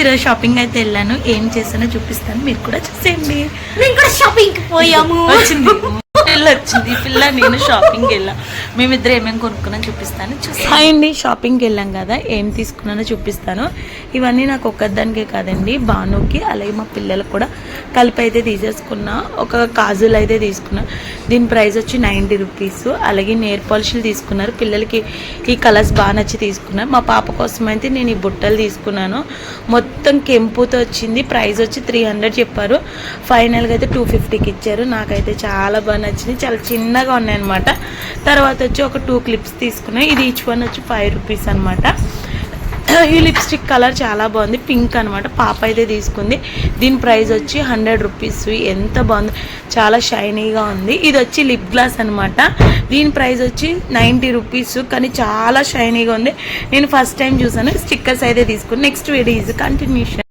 ఈరోజు షాపింగ్ అయితే వెళ్ళాను. ఏం చేసానో చూపిస్తాను. మీరు కూడా చూసేయండి. మేము కూడా షాపింగ్ పోయాము. వచ్చింది. వచ్చింది పిల్ల నేను షాపింగ్ వెళ్ళాం. మేమిద్దరు ఏమేమి కొనుక్కున్నాను చూపిస్తాను. చూసి హాయ్ అండి. షాపింగ్కి వెళ్ళాం కదా. ఏం తీసుకున్నానో చూపిస్తాను. ఇవన్నీ నాకు ఒక్కదానికే కాదండి. బానుకి అలాగే మా పిల్లలకు కూడా కలిపి అయితే తీసేసుకున్నా. ఒక కాజులు అయితే తీసుకున్నా. దీని ప్రైస్ వచ్చి నైంటీ రూపీస్. అలాగే నేర్ పాలిష్లు తీసుకున్నారు. పిల్లలకి ఈ కలర్స్ బాగా నచ్చి తీసుకున్నారు. మా పాప కోసం అయితే నేను ఈ బుట్టలు తీసుకున్నాను. మొత్తం కెంపుతో వచ్చింది. ప్రైస్ వచ్చి త్రీ హండ్రెడ్ చెప్పారు. ఫైనల్గా అయితే టూ ఫిఫ్టీకి ఇచ్చారు. నాకైతే చాలా బాగా నచ్చింది. చాలా చిన్నగా ఉన్నాయన్నమాట తర్వాత వచ్చి ఒక టూ క్లిప్స్ తీసుకున్నాయి. ఇది ఈచ్ వన్ వచ్చి ఫైవ్ రూపీస్ అనమాట ఈ లిప్స్టిక్ కలర్ చాలా బాగుంది. పింక్ అనమాట పాప అయితే తీసుకుంది. దీని ప్రైస్ వచ్చి హండ్రెడ్ రూపీస్ ఎంత బాగుంది. చాలా షైనీగా ఉంది. ఇది వచ్చి లిప్ గ్లాస్ అనమాట దీని ప్రైస్ వచ్చి నైంటీ రూపీస్ కానీ చాలా షైనీగా ఉంది. నేను ఫస్ట్ టైం చూసాను. స్టిక్కర్స్ అయితే తీసుకుని నెక్స్ట్ వీడియో ఈజ్ కంటిన్యూషన్